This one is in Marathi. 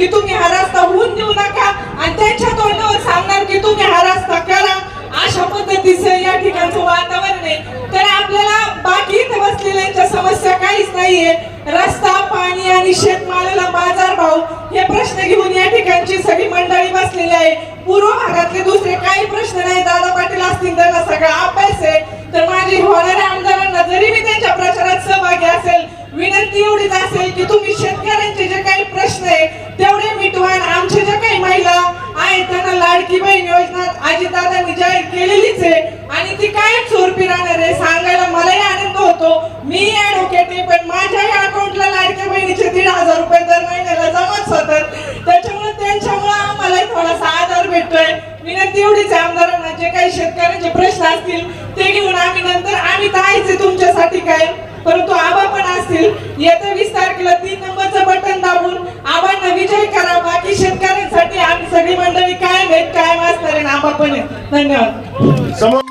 की तुम्ही हा रस्ता होऊन देऊ नका आणि त्यांच्या तोंडावर सांगणार की तुम्ही हा रस्ता करा. अशा पद्धतीचं या ठिकाणचं वातावरण आहे. तर आपल्याला बाकी इथे बसलेल्यांच्या समस्या काहीच नाहीये. रस्ता पाणी आणि शेतमालाला बाजार भाव हे प्रश्न घेऊन या ठिकाणची सगळी मंडळी बसलेली आहे. पूर्व भागातले दुसरे काही प्रश्न नाही दादा पाटील असतील त्यांना सगळा अभ्यास आहे तर माझी होणाऱ्या आमदारांना जरी मी त्यांच्या प्रचारात सहभागी असेल विनंती एवढीच असेल की तुम्ही शेतकऱ्यांचे जे काही प्रश्न आहे तेवढे मिटवा आणि आमचे जे काही महिला आहेत त्यांना लाडकी बहीण योजना अजितदादांनी जाहीर केलेलीच आहे. आणि ती काय स्वरूपी राहणार आहे. सांगायला मलाही आनंद होतो. मी ऍडव्होकेट आहे पण माझ्याही अकाउंटला लाडक्या बहिणीचे दीड हजार रुपये दर महिन्याला जमाच होतात त्याच्यामुळे त्यांच्यामुळे आम्हालाही थोडासा आधार भेटतोय. विनंती एवढीच आहे आमदारांना. जे काही शेतकऱ्यांचे प्रश्न असतील ते घेऊन आम्ही नंतर आम्ही जायचे तुमच्यासाठी काय. परंतु आबा पण असतील. येत्या वीस तारखेला तीन नंबरचं बटन दाबून आबांना विजय आहेत धन्यवाद. समोर